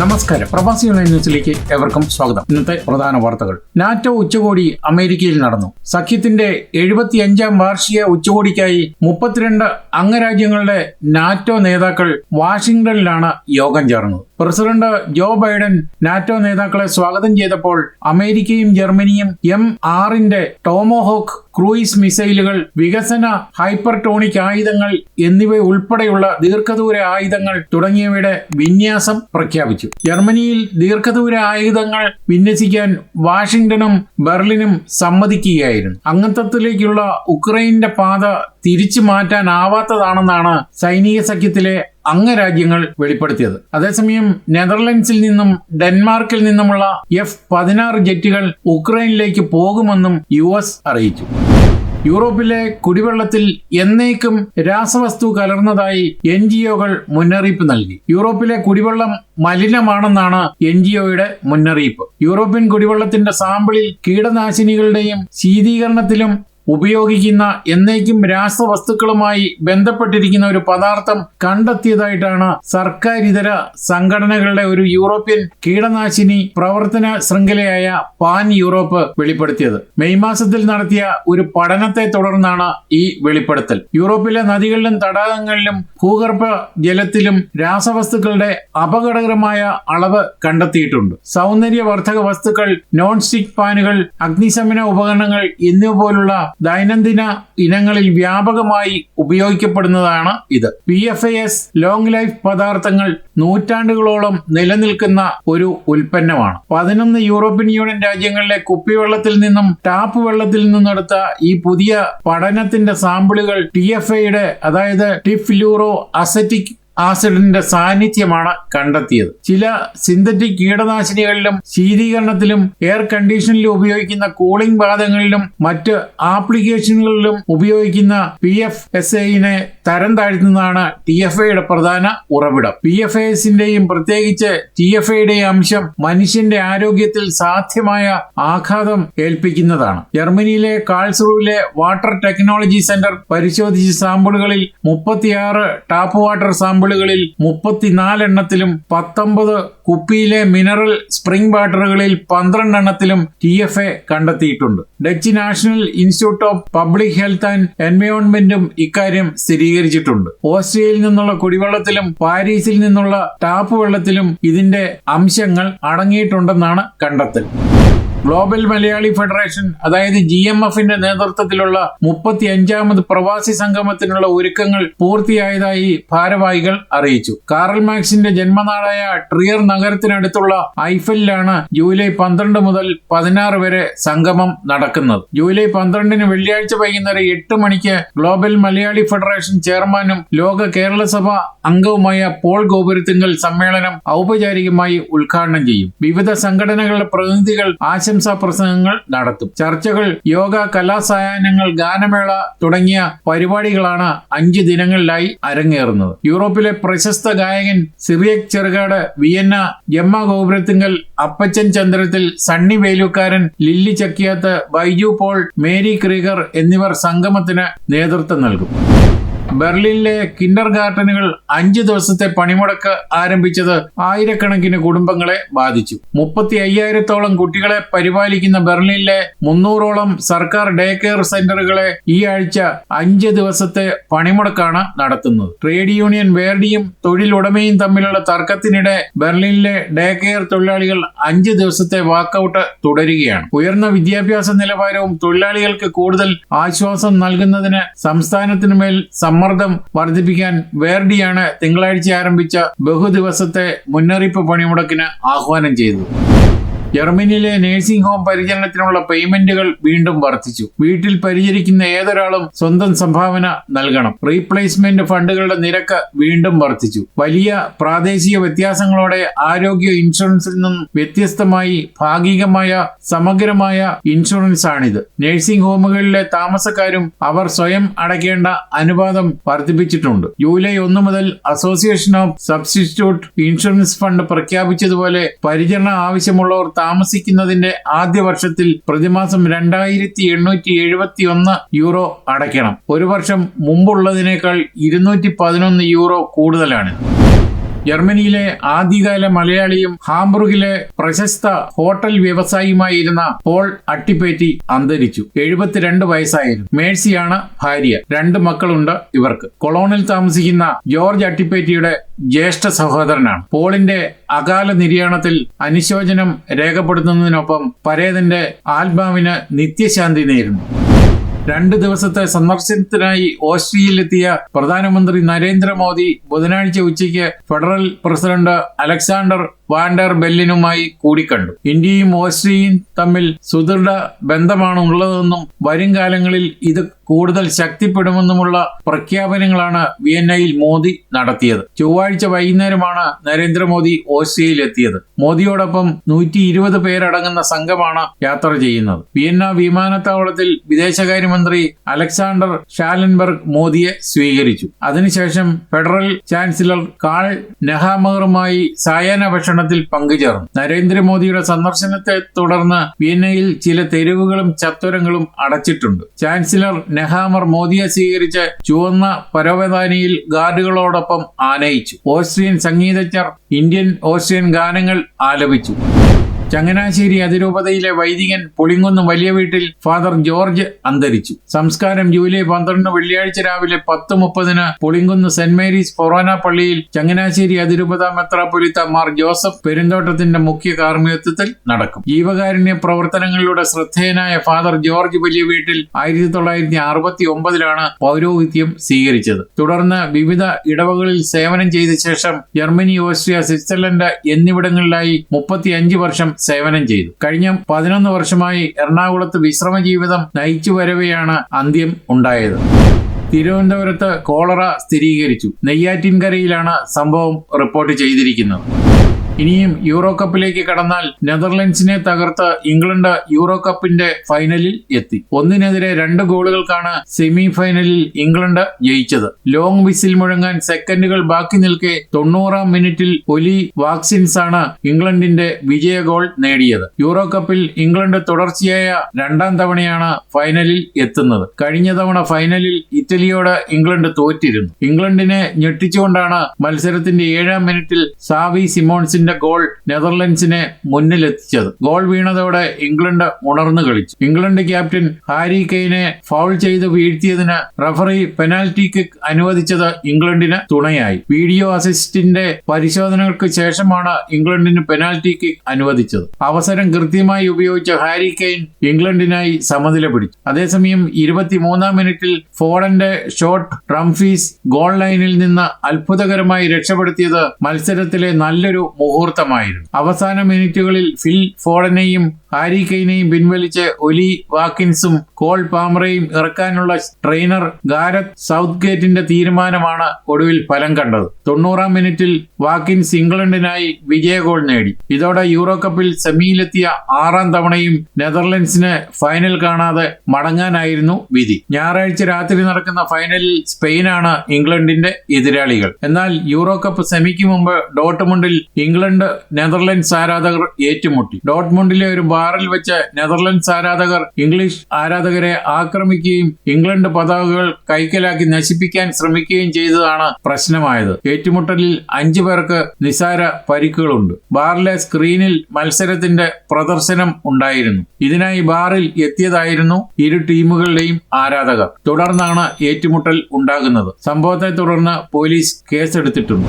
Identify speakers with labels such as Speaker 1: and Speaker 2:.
Speaker 1: നമസ്കാരം. പ്രവാസി ഓൺലൈൻ ന്യൂസിലേക്ക് ഏവർക്കും സ്വാഗതം. ഇന്നത്തെ പ്രധാന വാർത്തകൾ. നാറ്റോ ഉച്ചകോടി അമേരിക്കയിൽ നടന്നു. സഖ്യത്തിന്റെ എഴുപത്തിയഞ്ചാം വാർഷിക ഉച്ചകോടിക്കായി മുപ്പത്തിരണ്ട് അംഗരാജ്യങ്ങളുടെ നാറ്റോ നേതാക്കൾ വാഷിംഗ്ടണിലാണ് യോഗം ചേർന്നത്. പ്രസിഡന്റ് ജോ ബൈഡൻ നാറ്റോ നേതാക്കളെ സ്വാഗതം ചെയ്തപ്പോൾ അമേരിക്കയും ജർമ്മനിയും എം ആറിന്റെ ടോമോഹോക്ക് ക്രൂയിസ് മിസൈലുകൾ വികസന ഹൈപ്പർടോണിക് ആയുധങ്ങൾ എന്നിവ ഉൾപ്പെടെയുള്ള ദീർഘദൂര ആയുധങ്ങൾ തുടങ്ങിയവയുടെ വിന്യാസം പ്രഖ്യാപിച്ചു. ജർമ്മനിയിൽ ദീർഘദൂര ആയുധങ്ങൾ വിന്യസിക്കാൻ വാഷിംഗ്ടണും ബെർലിനും സമ്മതിക്കുകയായിരുന്നു. അംഗത്വത്തിലേക്കുള്ള ഉക്രൈന്റെ പാത തിരിച്ചു മാറ്റാനാവാത്തതാണെന്നാണ് സൈനിക സഖ്യത്തിലെ അംഗരാജ്യങ്ങൾ വെളിപ്പെടുത്തിയത്. അതേസമയം നെതർലൻഡ്സിൽ നിന്നും ഡെൻമാർക്കിൽ നിന്നുമുള്ള എഫ് പതിനാറ് ജെറ്റുകൾ ഉക്രൈനിലേക്ക് പോകുമെന്നും യു അറിയിച്ചു. യൂറോപ്പിലെ കുടിവെള്ളത്തിൽ എന്നേക്കും രാസവസ്തു കലർന്നതായി എൻ ജി ഒകൾ മുന്നറിയിപ്പ് നൽകി. യൂറോപ്പിലെ കുടിവെള്ളം മലിനമാണെന്നാണ് എൻ ജി ഒയുടെ മുന്നറിയിപ്പ്. യൂറോപ്യൻ കുടിവെള്ളത്തിന്റെ സാമ്പിളിൽ കീടനാശിനികളുടെയും ശീതീകരണത്തിലും ഉപയോഗിക്കുന്ന എന്നേക്കും രാസവസ്തുക്കളുമായി ബന്ധപ്പെട്ടിരിക്കുന്ന ഒരു പദാർത്ഥം കണ്ടെത്തിയതായിട്ടാണ് സർക്കാരിതര സംഘടനകളുടെ ഒരു യൂറോപ്യൻ കീടനാശിനി പ്രവർത്തന ശൃംഖലയായ പാൻ യൂറോപ്പ് വെളിപ്പെടുത്തിയത്. മെയ് മാസത്തിൽ നടത്തിയ ഒരു പഠനത്തെ തുടർന്നാണ് ഈ വെളിപ്പെടുത്തൽ. യൂറോപ്പിലെ നദികളിലും തടാകങ്ങളിലും ഭൂഗർഭ ജലത്തിലും രാസവസ്തുക്കളുടെ അപകടകരമായ അളവ് കണ്ടെത്തിയിട്ടുണ്ട്. സൗന്ദര്യവർദ്ധക വസ്തുക്കൾ നോൺ സ്റ്റിക് പാനുകൾ അഗ്നിശമന ഉപകരണങ്ങൾ എന്നിവ പോലുള്ള ദൈനംദിന ഇനങ്ങളിൽ വ്യാപകമായി ഉപയോഗിക്കപ്പെടുന്നതാണ് ഇത്. P F S long life പദാർത്ഥങ്ങൾ നൂറ്റാണ്ടുകളോളം നിലനിൽക്കുന്ന ഒരു ഉൽപ്പന്നമാണ്. പതിനൊന്ന് യൂറോപ്യൻ യൂണിയൻ രാജ്യങ്ങളിലെ കുപ്പിവെള്ളത്തിൽ നിന്നും ടാപ്പ് വെള്ളത്തിൽ നിന്നെടുത്ത ഈ പുതിയ പഠനത്തിന്റെ സാമ്പിളുകൾ ടി എഫ് അതായത് ടിഫ്ലൂറോ അസറ്റിക് ആസിഡിന്റെ സാന്നിധ്യമാണ് കണ്ടെത്തിയത്. ചില സിന്തറ്റിക് കീടനാശിനികളിലും ശീതീകരണത്തിലും എയർ കണ്ടീഷനിലും ഉപയോഗിക്കുന്ന കൂളിംഗ് പാദങ്ങളിലും മറ്റ് ആപ്ലിക്കേഷനുകളിലും ഉപയോഗിക്കുന്ന പി എഫ് എസ് ഐനെ തരം താഴ്ത്തുന്നതാണ് ടി എഫ് ഐയുടെ പ്രധാന ഉറവിടം. പി എഫ് എസിന്റെയും പ്രത്യേകിച്ച് ടി എഫ് ഐയുടെയും അംശം മനുഷ്യന്റെ ആരോഗ്യത്തിൽ സാധ്യമായ ആഘാതം ഏൽപ്പിക്കുന്നതാണ്. ജർമ്മനിയിലെ കാൾസ്റൂവിലെ വാട്ടർ ടെക്നോളജി സെന്റർ പരിശോധിച്ച സാമ്പിളുകളിൽ മുപ്പത്തിയാറ് ടാപ്പ് വാട്ടർ സാമ്പിളുകളിൽ മുപ്പത്തിനാലെണ്ണത്തിലും പത്തൊമ്പത് കുപ്പിയിലെ മിനറൽ സ്പ്രിംഗ് വാട്ടറുകളിൽ പന്ത്രണ്ടെണ്ണത്തിലും ടി എഫ് എ കണ്ടെത്തിയിട്ടുണ്ട്. Dutch national institute of public health and എൻവയോൺമെന്റും ഇക്കാര്യം സ്ഥിരീകരിച്ചിട്ടുണ്ട്. ഓസ്ട്രിയയിൽ നിന്നുള്ള കുടിവെള്ളത്തിലും പാരീസിൽ നിന്നുള്ള ടാപ്പ് വെള്ളത്തിലും ഇതിന്റെ അംശങ്ങൾ അടങ്ങിയിട്ടുണ്ടെന്നാണ് കണ്ടെത്തൽ. ഗ്ലോബൽ മലയാളി ഫെഡറേഷൻ അതായത് ജി എം എഫിന്റെ നേതൃത്വത്തിലുള്ള മുപ്പത്തി അഞ്ചാമത് പ്രവാസി സംഗമത്തിനുള്ള ഒരുക്കങ്ങൾ പൂർത്തിയായതായി ഭാരവാഹികൾ അറിയിച്ചു. കാറൽ മാക്സിന്റെ ജന്മനാടായ ട്രിയർ നഗരത്തിനടുത്തുള്ള ഐഫലിലാണ് ജൂലൈ പന്ത്രണ്ട് മുതൽ പതിനാറ് വരെ സംഗമം നടക്കുന്നത്. ജൂലൈ പന്ത്രണ്ടിന് വെള്ളിയാഴ്ച വൈകുന്നേരം എട്ട് മണിക്ക് ഗ്ലോബൽ മലയാളി ഫെഡറേഷൻ ചെയർമാനും ലോക കേരള സഭ അംഗവുമായ പോൾ ഗോപുരത്തിങ്കൽ സമ്മേളനം ഔപചാരികമായി ഉദ്ഘാടനം ചെയ്യും. വിവിധ സംഘടനകളുടെ പ്രതിനിധികൾ ആശംസാ പ്രസംഗങ്ങൾ നടത്തും. ചർച്ചകൾ യോഗ കലാസായാഹ്നങ്ങൾ ഗാനമേള തുടങ്ങിയ പരിപാടികളാണ് അഞ്ച് ദിനങ്ങളിലായി അരങ്ങേറുന്നത്. യൂറോപ്പിലെ പ്രശസ്ത ഗായകൻ സിറിയക് ചെറുകാട് വിയന്ന ജമ്മ ഗോപുരത്തിങ്കൽ അപ്പച്ചൻ ചന്ദ്രത്തിൽ സണ്ണി വേലുക്കാരൻ ലില്ലി ചക്കിയാത്ത് ബൈജു പോൾ മേരി ക്രീഗർ എന്നിവർ സംഗമത്തിന് നേതൃത്വം നൽകും. ബെർലിനിലെ കിൻഡർ ഗാർഡനുകൾ അഞ്ച് ദിവസത്തെ പണിമുടക്ക് ആരംഭിച്ചത് ആയിരക്കണക്കിന് കുടുംബങ്ങളെ ബാധിച്ചു. മുപ്പത്തി അയ്യായിരത്തോളം കുട്ടികളെ പരിപാലിക്കുന്ന ബെർലിനിലെ മുന്നൂറോളം സർക്കാർ ഡേ കെയർ സെന്ററുകളെ ഈ ആഴ്ച അഞ്ച് ദിവസത്തെ പണിമുടക്കാണ് നടത്തുന്നത്. ട്രേഡ് യൂണിയൻ വേർഡിയും തൊഴിലുടമയും തമ്മിലുള്ള തർക്കത്തിനിടെ ബെർലിനിലെ ഡേ കെയർ തൊഴിലാളികൾ അഞ്ച് ദിവസത്തെ വാക്കൌട്ട് തുടരുകയാണ്. ഉയർന്ന വിദ്യാഭ്യാസ നിലവാരവും തൊഴിലാളികൾക്ക് കൂടുതൽ ആശ്വാസം നൽകുന്നതിന് സംസ്ഥാനത്തിനുമേൽ സമ്മർദ്ദം വർദ്ധിപ്പിക്കാൻ വേർഡിയാണ് തിങ്കളാഴ്ച ആരംഭിച്ച ബഹുദിവസത്തെ മുന്നറിയിപ്പ് പണിമുടക്കിന് ആഹ്വാനം ചെയ്തത്. ജർമ്മനിയിലെ നേഴ്സിംഗ് ഹോം പരിചരണത്തിനുള്ള പേയ്മെന്റുകൾ വീണ്ടും വർദ്ധിച്ചു. വീട്ടിൽ പരിചരിക്കുന്ന ഏതൊരാളും സ്വന്തം സംഭാവന നൽകണം. റീപ്ലേസ്മെന്റ് ഫണ്ടുകളുടെ നിരക്ക് വീണ്ടും വർദ്ധിച്ചു. വലിയ പ്രാദേശിക വ്യത്യാസങ്ങളോടെ ആരോഗ്യ ഇൻഷുറൻസിൽ നിന്നും വ്യത്യസ്തമായി ഭാഗികമായ സമഗ്രമായ ഇൻഷുറൻസ് ആണിത് നേഴ്സിംഗ് ഹോമുകളിലെ താമസക്കാരും അവർ സ്വയം അടയ്ക്കേണ്ട അനുപാതം വർദ്ധിപ്പിച്ചിട്ടുണ്ട്. ജൂലൈ ഒന്ന് മുതൽ association of substitute insurance fund പ്രഖ്യാപിച്ചതുപോലെ പരിചരണം ആവശ്യമുള്ളവർ താമസിക്കുന്നതിന്റെ ആദ്യ വർഷത്തിൽ പ്രതിമാസം രണ്ടായിരത്തി എണ്ണൂറ്റി എഴുപത്തി ഒന്ന് യൂറോ അടയ്ക്കണം. ഒരു വർഷം മുമ്പുള്ളതിനേക്കാൾ ഇരുന്നൂറ്റി പതിനൊന്ന് യൂറോ കൂടുതലാണ്. ജർമ്മനിയിലെ ആദ്യകാല മലയാളിയും ഹാംബുർഗിലെ പ്രശസ്ത ഹോട്ടൽ വ്യവസായിയുമായിരുന്ന പോൾ അട്ടിപ്പേറ്റി അന്തരിച്ചു. എഴുപത്തിരണ്ട് വയസ്സായിരുന്നു. മേഴ്സിയാണ് ഭാര്യ. രണ്ട് മക്കളുണ്ട് ഇവർക്ക്. കൊളോണിൽ താമസിക്കുന്ന ജോർജ് അട്ടിപ്പേറ്റിയുടെ ജ്യേഷ്ഠ സഹോദരനാണ്. പോളിന്റെ അകാല നിര്യാണത്തിൽ അനുശോചനം രേഖപ്പെടുത്തുന്നതിനൊപ്പം പരേതന്റെ ആത്മാവിന് നിത്യശാന്തി നേരുന്നു. രണ്ട് ദിവസത്തെ സന്ദർശനത്തിനായി ഓസ്ട്രിയയിലെത്തിയ പ്രധാനമന്ത്രി നരേന്ദ്രമോദി ബുധനാഴ്ച ഉച്ചയ്ക്ക് federal president Alexander Van der ബെല്ലിനുമായി കൂടിക്കണ്ടു. ഇന്ത്യയും ഓസ്ട്രിയയും തമ്മിൽ സുദൃഢ ബന്ധമാണ് ഉള്ളതെന്നും വരും കാലങ്ങളിൽ ഇത് കൂടുതൽ ശക്തിപ്പെടുമെന്നുമുള്ള പ്രഖ്യാപനങ്ങളാണ് വിയന്നയിൽ മോദി നടത്തിയത്. ചൊവ്വാഴ്ച വൈകുന്നേരമാണ് നരേന്ദ്രമോദി ഓസ്ട്രിയയിലെത്തിയത്. മോദിയോടൊപ്പം നൂറ്റി ഇരുപത് പേരടങ്ങുന്ന സംഘമാണ് യാത്ര ചെയ്യുന്നത്. വിയന്ന വിമാനത്താവളത്തിൽ വിദേശകാര്യമന്ത്രി അലക്സാണ്ടർ ഷാലൻബർഗ് മോദിയെ സ്വീകരിച്ചു. അതിനുശേഷം ഫെഡറൽ ചാൻസലർ കാൾ നെഹാമറുമായി സായാഹ്ന ഭക്ഷണത്തിൽ പങ്കുചേർന്നു. നരേന്ദ്രമോദിയുടെ സന്ദർശനത്തെ തുടർന്ന് വിയന്നയിൽ ചില തെരുവുകളും ചത്വരങ്ങളും അടച്ചിട്ടുണ്ട്. ചാൻസലർ നെഹാമർ മോദിയെ സ്വീകരിച്ച് ചുവന്ന പരവതാനിയിൽ ഗാർഡുകളോടൊപ്പം ആനയിച്ചു. ഓസ്ട്രിയൻ സംഗീതജ്ഞർ ഇന്ത്യൻ ഓസ്ട്രിയൻ ഗാനങ്ങൾ ആലപിച്ചു. ചങ്ങനാശ്ശേരി അതിരൂപതയിലെ വൈദികൻ പുളിങ്കുന്ന് വലിയ വീട്ടിൽ ഫാദർ ജോർജ് അന്തരിച്ചു. സംസ്കാരം ജൂലൈ പന്ത്രണ്ട് വെള്ളിയാഴ്ച രാവിലെ പത്ത് മുപ്പതിന് പുളിങ്കുന്ന് സെന്റ് മേരീസ് ഫൊറോന പള്ളിയിൽ ചങ്ങനാശ്ശേരി അതിരൂപത മെത്രാപ്പൊലിത്ത മാർ ജോസഫ് പെരുന്തോട്ടത്തിന്റെ മുഖ്യ കാർമ്മികത്വത്തിൽ നടക്കും. ജീവകാരുണ്യ പ്രവർത്തനങ്ങളിലൂടെ ശ്രദ്ധേയനായ ഫാദർ ജോർജ് വലിയ വീട്ടിൽ ആയിരത്തി തൊള്ളായിരത്തി അറുപത്തി ഒമ്പതിലാണ് പൗരോഹിത്യം സ്വീകരിച്ചത്. തുടർന്ന് വിവിധ ഇടവകളിൽ സേവനം ചെയ്ത ശേഷം ജർമ്മനി ഓസ്ട്രിയ സ്വിറ്റ്സർലൻഡ് എന്നിവിടങ്ങളിലായി മുപ്പത്തിയഞ്ച് വർഷം സേവനം ചെയ്തു. കഴിഞ്ഞ പതിനൊന്ന് വർഷമായി എറണാകുളത്ത് വിശ്രമ ജീവിതം നയിച്ചു വരവെയാണ് അന്ത്യം ഉണ്ടായത്. തിരുവനന്തപുരത്ത് കോളറ സ്ഥിരീകരിച്ചു. നെയ്യാറ്റിൻകരയിലാണ് സംഭവം റിപ്പോർട്ട് ചെയ്തിരിക്കുന്നത്. ഇനിയും യൂറോ കപ്പിലേക്ക് കടന്നാൽ നെതർലൻഡ്സിനെ തകർത്ത് ഇംഗ്ലണ്ട് യൂറോ കപ്പിന്റെ ഫൈനലിൽ എത്തി. ഒന്നിനെതിരെ രണ്ട് ഗോളുകൾക്കാണ് സെമി ഫൈനലിൽ ഇംഗ്ലണ്ട് ജയിച്ചത്. ലോങ് വിസിൽ മുഴങ്ങാൻ സെക്കൻഡുകൾ ബാക്കി നിൽക്കെ തൊണ്ണൂറാം മിനിറ്റിൽ ഒലി വാക്സിൻസ് ആണ് ഇംഗ്ലണ്ടിന്റെ വിജയ ഗോൾ നേടിയത്. യൂറോ കപ്പിൽ ഇംഗ്ലണ്ട് തുടർച്ചയായ രണ്ടാം തവണയാണ് ഫൈനലിൽ എത്തുന്നത്. കഴിഞ്ഞ തവണ ഫൈനലിൽ ഇറ്റലിയോട് ഇംഗ്ലണ്ട് തോറ്റിരുന്നു. ഇംഗ്ലണ്ടിനെ ഞെട്ടിച്ചുകൊണ്ടാണ് മത്സരത്തിന്റെ ഏഴാം മിനിറ്റിൽ സാവി സിമോൺസിന്റെ ഗോൾ നെതർലൻഡ്സിനെ മുന്നിലെത്തിച്ചത്. ഗോൾ വീണതോടെ ഇംഗ്ലണ്ട് ഉണർന്നു കളിച്ചു. ഇംഗ്ലണ്ട് ക്യാപ്റ്റൻ ഹാരി കെയ്നെ ഫൗൾ ചെയ്ത് വീഴ്ത്തിയതിന് റഫറി പെനാൽറ്റി കിക്ക് അനുവദിച്ചത് ഇംഗ്ലണ്ടിന് തുണയായി. വീഡിയോ അസിസ്റ്റിന്റെ പരിശോധനകൾക്ക് ശേഷമാണ് ഇംഗ്ലണ്ടിന് പെനാൽറ്റി കിക്ക് അനുവദിച്ചത്. അവസരം കൃത്യമായി ഉപയോഗിച്ച ഹാരി കെയ്ൻ ഇംഗ്ലണ്ടിനായി സമനില പിടിച്ചു. അതേസമയം ഇരുപത്തിമൂന്നാം മിനിറ്റിൽ ഫോർഡന്റെ ഷോട്ട് ട്രംഫീസ് ഗോൾ ലൈനിൽ നിന്ന് അത്ഭുതകരമായി രക്ഷപ്പെടുത്തിയത് മത്സരത്തിലെ നല്ലൊരു മുഹൂർത്തമായിരുന്നു അവസാന മിനിറ്റുകളിൽ ഫിൽ ഫോർഡനെയും ഹാരി കെയ്നെയും പിൻവലിച്ച് ഒലി വാക്കിൻസും കോൾ പാമറയും ഇറക്കാനുള്ള ട്രെയിനർ ഗാരത് സൗത്ത് ഗേറ്റിന്റെ തീരുമാനമാണ് ഒടുവിൽ ഫലം കണ്ടത്. തൊണ്ണൂറാം മിനിറ്റിൽ വാക്കിൻസ് ഇംഗ്ലണ്ടിനായി വിജയ ഗോൾ നേടി. ഇതോടെ യൂറോകപ്പിൽ സെമിയിലെത്തിയ ആറാം തവണയും നെതർലൻഡ്സിന് ഫൈനൽ കാണാതെ മടങ്ങാനായിരുന്നു വിധി. ഞായറാഴ്ച രാത്രി നടക്കുന്ന ഫൈനലിൽ സ്പെയിനാണ് ഇംഗ്ലണ്ടിന്റെ എതിരാളികൾ. എന്നാൽ യൂറോകപ്പ് സെമിക്ക് മുമ്പ് ഡോട്ട്മുണ്ടിൽ ഇംഗ്ലണ്ട് നെതർലൻഡ്സ് ആരാധകർ ഏറ്റുമുട്ടി. ഡോട്ട്മുണ്ടിലെ ഒരു ബാറിൽ വെച്ച് നെതർലൻഡ്സ് ആരാധകർ ഇംഗ്ലീഷ് ആരാധകരെ ആക്രമിക്കുകയും ഇംഗ്ലണ്ട് പതാകകൾ കൈക്കലാക്കി നശിപ്പിക്കാൻ ശ്രമിക്കുകയും ചെയ്തതാണ് പ്രശ്നമായത്. ഏറ്റുമുട്ടലിൽ അഞ്ചു പേർക്ക് നിസാര പരിക്കുകളുണ്ട്. ബാറിലെ സ്ക്രീനിൽ മത്സരത്തിന്റെ പ്രദർശനം ഉണ്ടായിരുന്നു. ഇതിനായി ബാറിൽ എത്തിയതായിരുന്നു ഇരു ടീമുകളുടെയും ആരാധകർ. തുടർന്നാണ് ഏറ്റുമുട്ടൽ ഉണ്ടാകുന്നത്. സംഭവത്തെ തുടർന്ന് പോലീസ് കേസെടുത്തിട്ടുണ്ട്.